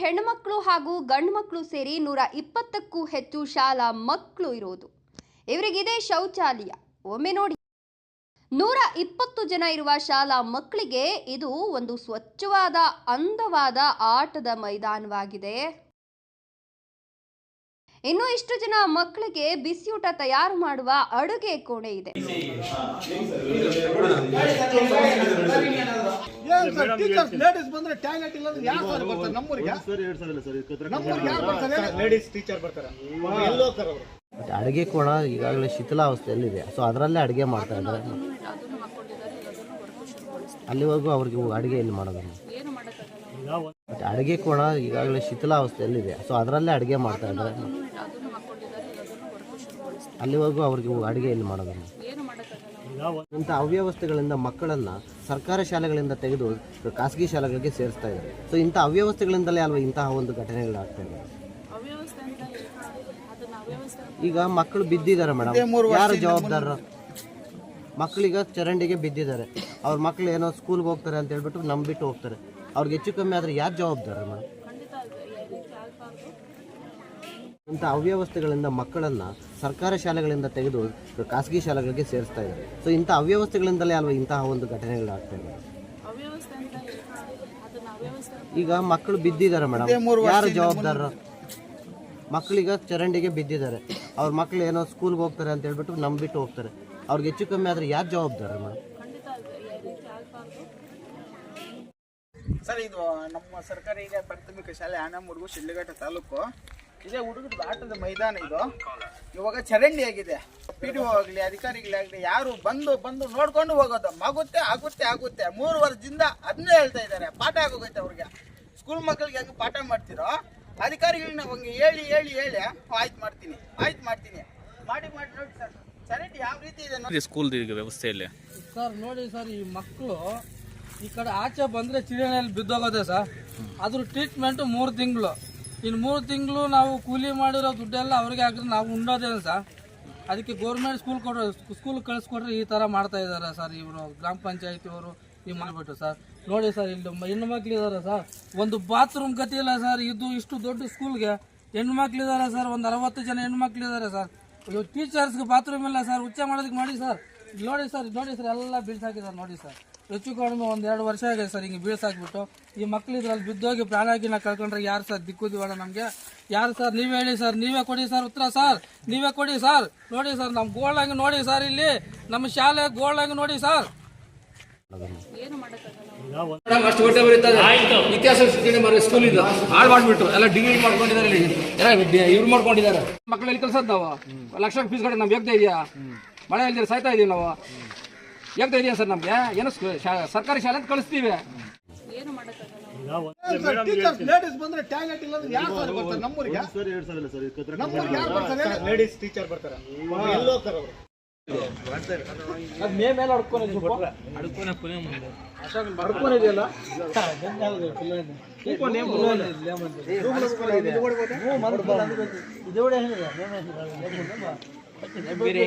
ಹೆಣ್ಮಕ್ಳು ಹಾಗೂ ಗಂಡು ಮಕ್ಕಳು ಸೇರಿ ನೂರ ಇಪ್ಪತ್ತಕ್ಕೂ ಹೆಚ್ಚು ಶಾಲಾ ಮಕ್ಕಳು ಇರೋದು ಇವರಿಗಿದೆ ಶೌಚಾಲಯ. ಒಮ್ಮೆ ನೋಡಿ. ನೂರ ಇಪ್ಪತ್ತು ಜನ ಇರುವ ಶಾಲಾ ಮಕ್ಕಳಿಗೆ ಇದು ಒಂದು ಸ್ವಚ್ಛವಾದ, ಅಂದವಾದ ಆಟದ ಮೈದಾನವಾಗಿದೆ. ಇನ್ನು ಇಷ್ಟು ಜನ ಮಕ್ಕಳಿಗೆ ಬಿಸಿಯೂಟ ತಯಾರು ಮಾಡುವ ಅಡುಗೆ ಕೋಣೆ ಇದೆ. ಟೀಚರ್ಸ್ ಲೇಡೀಸ್ ಬಂದ್ರೆ ಟಾಯ್ಲೆಟ್ ಇಲ್ಲ ಅಂದ್ರೆ ಯಾರು ಬರ್ತಾರೆ? ನಮ್ಮೂರಿಗೆ? ಸರ್ ಎರಡು ಸಲ ಸರ್ ನಮ್ಮೂರಿಗೆ ಯಾರು ಬರ್ತಾರೆ? ಲೇಡೀಸ್ ಟೀಚರ್ ಬರ್ತಾರೆ. ಎಲ್ಲಿ ಹೋಗ್ತಾರೆ ಅವರು. ಅಡುಗೆ ಕೋಣ ಈಗಾಗಲೇ ಶಿಥಿಲಾವಸ್ಥೆಯಲ್ಲಿದೆ. ಸೊ ಅದರಲ್ಲೇ ಅಡುಗೆ ಮಾಡ್ತಾ ಇದ್ದಾರೆ. ಅಲ್ಲಿವರೆಗೂ ಅವ್ರಿಗೆ ಅಡುಗೆ ಎಲ್ಲಿ ಮಾಡೋದನ್ನು ಮತ್ತೆ ಅಡುಗೆ ಕೋಣ ಈಗಾಗಲೇ ಶಿಥಿಲಾವಸ್ಥೆಯಲ್ಲಿದೆ ಸೊ ಅದರಲ್ಲೇ ಅಡುಗೆ ಮಾಡ್ತಾ ಇದ್ದಾರೆ. ಅಲ್ಲಿವರೆಗೂ ಅವ್ರಿಗೆ ಅಡುಗೆ ಇಲ್ಲಿ ಮಾಡೋದನ್ನು ಇಂಥ ಅವ್ಯವಸ್ಥೆಗಳಿಂದ ಮಕ್ಕಳನ್ನ ಸರ್ಕಾರಿ ಶಾಲೆಗಳಿಂದ ತೆಗೆದು ಖಾಸಗಿ ಶಾಲೆಗಳಿಗೆ ಸೇರಿಸ್ತಾ ಇದ್ದಾರೆ. ಸೊ ಇಂಥ ಅವ್ಯವಸ್ಥೆಗಳಿಂದಲೇ ಅಲ್ವಾ ಇಂತಹ ಒಂದು ಘಟನೆಗಳಾಗ್ತಾ ಇದೆ ಈಗ ಮಕ್ಕಳು ಬಿದ್ದಿದ್ದಾರೆ ಮೇಡಮ್. ಯಾರು ಜವಾಬ್ದಾರರು ಮಕ್ಕಳೀಗ ಚರಂಡಿಗೆ ಬಿದ್ದಿದ್ದಾರೆ. ಅವ್ರ ಮಕ್ಕಳು ಏನೋ ಸ್ಕೂಲ್ಗೆ ಹೋಗ್ತಾರೆ ಅಂತ ಹೇಳ್ಬಿಟ್ಟು ನಂಬಿಟ್ಟು ಹೋಗ್ತಾರೆ. ಅವ್ರಿಗೆ ಹೆಚ್ಚು ಕಮ್ಮಿ ಆದರೆ ಯಾರು ಜವಾಬ್ದಾರ ಮೇಡಮ್? ಅಂತ ಅವ್ಯವಸ್ಥೆಗಳಿಂದ ಮಕ್ಕಳನ್ನ ಸರ್ಕಾರಿ ಶಾಲೆಗಳಿಂದ ತೆಗೆದು ಖಾಸಗಿ ಶಾಲೆಗಳಿಗೆ ಸೇರಿಸ್ತಾ ಇದ್ದಾರೆ. ಸೊ ಇಂಥ ಅವ್ಯವಸ್ಥೆಗಳಿಂದಲೇ ಅಲ್ವಾ ಇಂತಹ ಒಂದು ಘಟನೆಗಳಾಗ್ತಾ ಇದೆ ಈಗ ಮಕ್ಕಳು ಬಿದ್ದಿದ್ದಾರೆ ಮೇಡಮ್. ಯಾರು ಜವಾಬ್ದಾರರು ಮಕ್ಕಳೀಗ ಚರಂಡಿಗೆ ಬಿದ್ದಿದ್ದಾರೆ. ಅವ್ರ ಮಕ್ಕಳು ಏನೋ ಸ್ಕೂಲ್ಗೆ ಹೋಗ್ತಾರೆ ಅಂತ ಹೇಳ್ಬಿಟ್ಟು ನಂಬಿಟ್ಟು ಹೋಗ್ತಾರೆ. ಅವ್ರಿಗೆ ಹೆಚ್ಚು ಕಮ್ಮಿ ಆದರೆ ಯಾರು ಜವಾಬ್ದಾರ ಮೇಡಮ್? ಸರ್ ಇದು ನಮ್ಮ ಸರ್ಕಾರಿ ಹಿರಿಯ ಪ್ರಾಥಮಿಕ ಶಾಲೆ ಆನಮೂರ್ಗು ಶಿಡ್ಲಘಟ್ಟ ತಾಲೂಕು. ಇದೇ ಹುಡುಗರ ಆಟದ ಮೈದಾನ ಇದು. ಇವಾಗ ಚರಂಡಿ ಆಗಿದೆ. ಪಿ ಡಿ ಆಗಲಿ ಅಧಿಕಾರಿಗಳಾಗಲಿ ಯಾರು ಬಂದು ಬಂದು ನೋಡ್ಕೊಂಡು ಹೋಗೋದು. ಮಗುತ್ತೆ ಆಗುತ್ತೆ ಆಗುತ್ತೆ. ಮೂರು ವರ್ಷದಿಂದ ಅದನ್ನೇ ಹೇಳ್ತಾ ಇದ್ದಾರೆ. ಪಾಠ ಆಗೋಗೈತೆ ಅವ್ರಿಗೆ. ಸ್ಕೂಲ್ ಮಕ್ಕಳಿಗೆ ಹೆಂಗೆ ಪಾಠ ಮಾಡ್ತಿರೋ ಅಧಿಕಾರಿಗಳನ್ನ ಹಂಗೆ ಹೇಳಿ ಹೇಳಿ ಹೇಳಿ ಆಯ್ತು ಮಾಡ್ತೀನಿ ಆಯ್ತು ಮಾಡ್ತೀನಿ. ಮಾಡಿ ಮಾಡಿ ನೋಡಿ ಸರ್. ಚರಂಡಿ ಯಾವ ರೀತಿ ಇದೆ ನೋಡಿ. ಸ್ಕೂಲ್ ವ್ಯವಸ್ಥೆಯಲ್ಲಿ ಸರ್ ನೋಡಿ ಸರ್ ಈ ಮಕ್ಕಳು ಈ ಕಡೆ ಆಚೆ ಬಂದರೆ ಚಿಡಿಯಲ್ಲಿ ಬಿದ್ದೋಗೋದೆ ಸರ್. ಅದ್ರ ಟ್ರೀಟ್ಮೆಂಟು ಮೂರು ತಿಂಗಳು. ಇನ್ನು ಮೂರು ತಿಂಗಳು ನಾವು ಕೂಲಿ ಮಾಡಿರೋ ದುಡ್ಡೆಲ್ಲ ಅವ್ರಿಗೆ ಹಾಕಿದ್ರೆ ನಾವು ಉಂಡೋದೇನು ಸರ್. ಅದಕ್ಕೆ ಗೌರ್ಮೆಂಟ್ ಸ್ಕೂಲ್ ಕೊಡೋ ಸ್ಕೂಲ್ ಕಳಿಸ್ಕೊಟ್ರೆ ಈ ಥರ ಮಾಡ್ತಾ ಇದ್ದಾರೆ ಸರ್ ಇವರು ಗ್ರಾಮ ಪಂಚಾಯತಿಯವರು ಈ ಮಾಡಿಬಿಟ್ಟು ಸರ್. ನೋಡಿ ಸರ್, ಇಲ್ಲಿ ಹೆಣ್ಣು ಮಕ್ಳು ಇದ್ದಾರೆ ಸರ್. ಒಂದು ಬಾತ್ರೂಮ್ ಗತಿ ಇಲ್ಲ ಸರ್, ಇದು ಇಷ್ಟು ದೊಡ್ಡ ಸ್ಕೂಲ್ಗೆ ಹೆಣ್ಣು ಮಕ್ಳು ಇದ್ದಾರೆ ಸರ್, ಒಂದು ಅರವತ್ತು ಜನ ಹೆಣ್ಣು ಮಕ್ಳು ಇದ್ದಾರೆ ಸರ್ ಟೀಚರ್ಸ್ಗೆ ಬಾತ್ರೂಮ್ ಇಲ್ಲ ಸರ್ ಉಚ್ಚ ಮಾಡೋದಕ್ಕೆ ಮಾಡಿ ಸರ್. ನೋಡಿ ಸರ್ ನೋಡಿ ಸರ್ ಎಲ್ಲ ಬೀಳ್ಸಾಕಿದ್ದಾರೆ ನೋಡಿ ಸರ್. ಹೆಚ್ಚು ಕಡಿಮೆ ಒಂದು ಎರಡು ವರ್ಷ ಆಗಿದೆ ಸರ್ ಹಿಂಗೆ ಬೀಳ್ಸಾಕ್ಬಿಟ್ಟು. ಈ ಮಕ್ಳು ಇದ್ರಲ್ಲಿ ಬಿದ್ದೋಗಿ ಪ್ರಾಣಾಗಿನ ಕಳ್ಕೊಂಡ್ರೆ ಯಾರು ಸರ್ ದಿಕ್ಕುದಿವಣ ನಮಗೆ. ಯಾರು ಸರ್ ನೀವೇ ಹೇಳಿ ಸರ್ ನೀವೇ ಕೊಡಿ ಸರ್ ಉತ್ತರ ಸರ್. ನೀವೇ ಕೊಡಿ ಸರ್. ನೋಡಿ ಸರ್ ನಮ್ಮ ಗೋಲ್ಡಂಗೆ ನೋಡಿ ಸರ್ ಇಲ್ಲಿ. ನಮ್ಮ ಶಾಲೆ ಗೋಲ್ಡಂಗೆ ನೋಡಿ ಸರ್. ಅಷ್ಟು ಹೊಟ್ಟೆ ಬರೀತಾರೆ ಇತಿಹಾಸ ಶಿಕ್ಷಣ ಮರ ಸ್ಕೂಲ್ ಇದು. ಹಾಳು ಮಾಡ್ಬಿಟ್ಟು ಎಲ್ಲ ಡಿಗ್ರಿ ಮಾಡ್ಕೊಂಡಿದ್ದಾರೆ ಇಲ್ಲಿ. ಎಲ್ಲ ಇವ್ರು ಮಾಡ್ಕೊಂಡಿದ್ದಾರೆ. ಮಕ್ಕಳಲ್ಲಿ ಕಲ್ಸದ್ ನಾವು? ಲಕ್ಷ ಫೀಸ್ ಕಡೆ ನಮ್ಗೆ ಹೇಗ್ತಾ ಇದೆಯಾ? ಮಳೆ ಇಲ್ದಿರ ಸಾಯ್ತಾ ಇದೀವಿ ನಾವು. ಎಂತ ಇದೆಯಾ ಸರ್ ನಮ್ಗೆ? ಏನೋ ಸ್ಕೂ- ಸರ್ಕಾರಿ ಶಾಲೆ ಅಂತ ಕಳಿಸ್ತೀವಿ. ಏನ್ ಸರ್ ಟೀಚರ್ಸ್ ಲೇಡೀಸ್ ಬಂದ್ರೆ ಟಾಯ್ಲೆಟ್ ಇಲ್ಲ ಅಂದ್ರೆ ಯಾರು ಸರ್ ಬರ್ತಾರೆ? ನಮ್ಮೂರಿಗೆ? ಸರ್ ಎರಡು ಸಲ ಸರ್ ನಮ್ಮೂರಿಗೆ ಯಾರು ಬರ್ತಾರೆ? ಲೇಡೀಸ್ ಟೀಚರ್ ಬರ್ತಾರೆ. ಎಲ್ಲಿ ಹೋಗ್ತಾರೆ ಅವರು? ಮೇ ಮೇಲೆ. మీరే